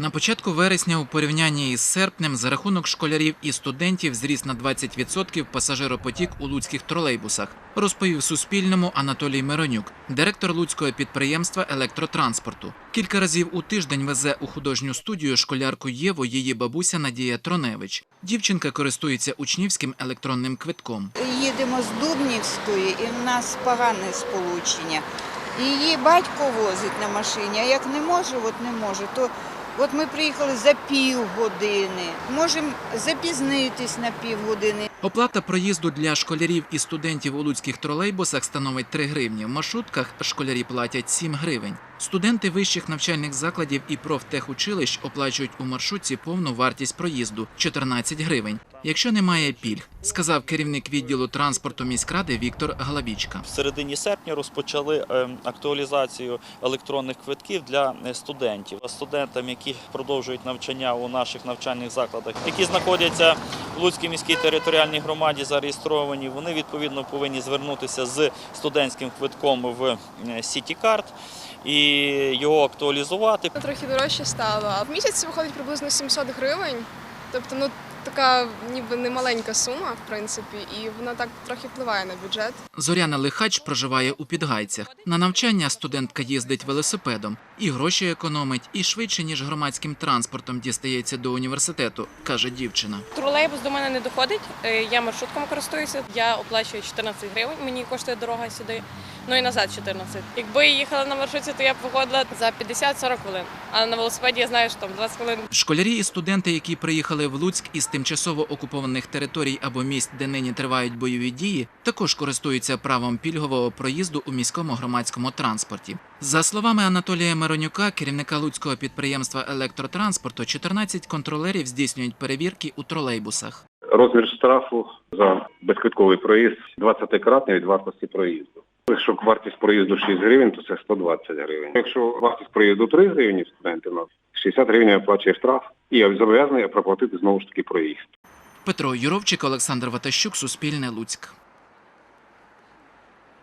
На початку вересня у порівнянні із серпнем за рахунок школярів і студентів зріс на 20% пасажиропотік у луцьких тролейбусах, розповів Суспільному Анатолій Миронюк, директор луцького підприємства електротранспорту. Кілька разів у тиждень везе у художню студію школярку Єву її бабуся Надія Троневич. Дівчинка користується учнівським електронним квитком. Їдемо з Дубнівської і в нас погане сполучення. Її батько возить на машині, а як не може, от не може, то от ми приїхали за півгодини. Можемо запізнитись на півгодини. Оплата проїзду для школярів і студентів у луцьких тролейбусах становить 3 гривні. В маршрутках школярі платять 7 гривень. Студенти вищих навчальних закладів і профтехучилищ оплачують у маршрутці повну вартість проїзду 14 гривень, якщо немає пільг, сказав керівник відділу транспорту міськради Віктор Главічка. В середині серпня розпочали е, актуалізацію електронних квитків для е, студентів. Студентам, які продовжують навчання у наших навчальних закладах, які знаходяться в Луцькій міській територіальній громаді, зареєстровані, вони відповідно повинні звернутися з студентським квитком в Сітікарт і його актуалізувати. Трохи дорожче стало, а в місяць виходить приблизно 700 гривень. Тобто, ну така ніби не маленька сума, в принципі, і вона так трохи впливає на бюджет. Зоряна Лихач проживає у Підгайцях. На навчання студентка їздить велосипедом і гроші економить, і швидше ніж громадським транспортом дістається до університету, каже дівчина. Тролейбус до мене не доходить. е, Я маршрутками користуюся. Я оплачую 14 гривень. Мені коштує дорога сюди. Ну і назад 14. Якби я їхала на маршрутці, то я б виходила за 50-40 хвилин. А на велосипеді я знаю, що там 20 хвилин. Школярі і студенти, які приїхали в Луцьк із тимчасово окупованих територій або місць, де нині тривають бойові дії, також користуються правом пільгового проїзду у міському громадському транспорті. За словами Анатолія Миронюка, керівника луцького підприємства електротранспорту, 14 контролерів здійснюють перевірки у тролейбусах. Розмір штрафу за безквитковий проїзд 20-кратний від вартості проїзду. Якщо вартість проїзду 6 гривень, то це 120 гривень. Якщо вартість проїзду 3 гривні, студенти у нас 60 гривень оплачує штраф і зобов'язаний проплатити знову ж таки проїзд. Петро Юровчик, Олександр Ватащук, Суспільне Луцьк.